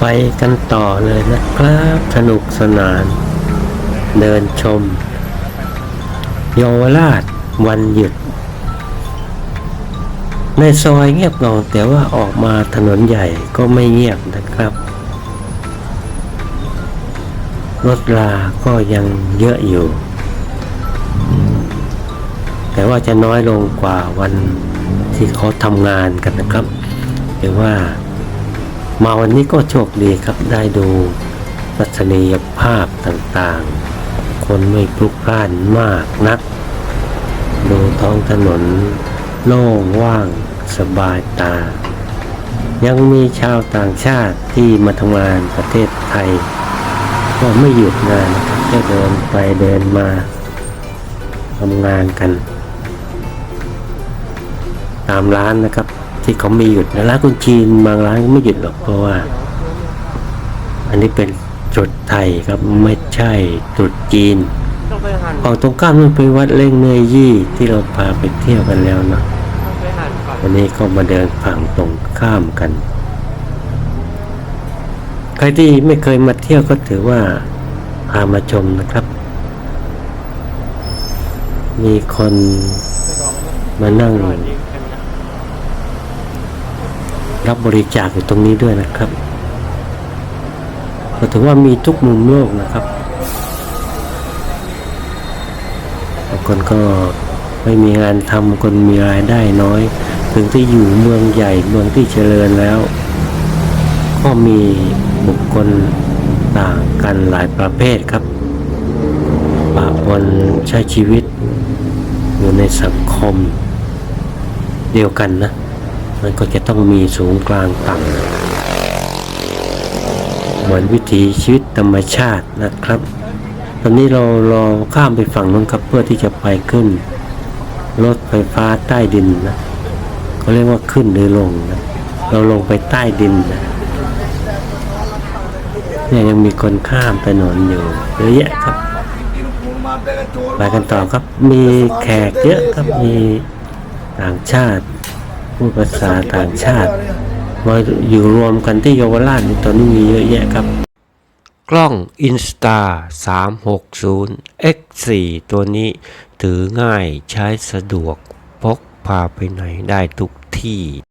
ไปกันต่อเลยนะครับ สนุกสนาน เดินชมเยาวราชวันหยุด ในซอยเงียบเหงาแต่ว่าออกมาถนนใหญ่ก็ไม่เงียบนะครับ รถราก็ยังเยอะอยู่ แต่ว่าจะน้อยลงกว่าวันที่เขาทำงานกันนะครับหรือว่า มาวันนี้ก็โชคดีครับได้ดูทัศนียภาพต่างๆ คนไม่พลุกพล่านมากนัก ดูท้องถนนโล่งว่างสบายตา ยังมีชาวต่างชาติที่มาทำงานประเทศไทย ก็ไม่หยุดงานนะครับจะเดินไปเดินมาทำงานกัน ตามร้านนะครับ ที่เขาไม่หยุดร้านคนจีนบางร้านก็ไม่หยุดหรอกเพราะว่า อันนี้เป็นจุดไทยครับไม่ใช่จุดจีนต้องตรงข้ามมันเป็นวัดเล่งเนยยี่ที่เราพาไปเที่ยวกันแล้วนะวันนี้ก็มาเดินฝั่งตรงข้ามกัน ใครที่ไม่เคยมาเที่ยวก็ถือว่าพามาชมนะครับ มีคนมานั่ง รับบริจาคอยู่ตรงนี้ด้วยนะครับก็ถือว่ามีทุกมุมโลกนะครับบางคนก็ไม่มีงานทำคนมีรายได้น้อย ถึงที่อยู่เมืองใหญ่เมืองที่เจริญแล้ว ก็มีบุคคลต่างกันหลายประเภทครับปะปนใช้ชีวิตอยู่ในสังคมเดียวกันนะ มันก็จะต้องมีสูงกลางต่ำเหมือนวิถีชีวิตธรรมชาตินะครับ ตอนนี้เรารอข้ามไปฝั่งนู้นครับเพื่อที่จะไปขึ้น รถไฟฟ้าใต้ดินนะเขาเรียกว่าขึ้นหรือลงนะเราลงไปใต้ดินนะเนี่ยยังมีคนข้ามถนนอยู่เยอะแยะครับไปกันต่อครับมีแขกเยอะครับมีต่างชาติ พูดภาษาต่างชาติมาอยู่รวมกันที่เยาวราชตอนนี้มีเยอะแยะครับ กล้อง Insta 360 X4 ตัวนี้ถือง่ายใช้สะดวกพกพาไปไหนได้ทุกที่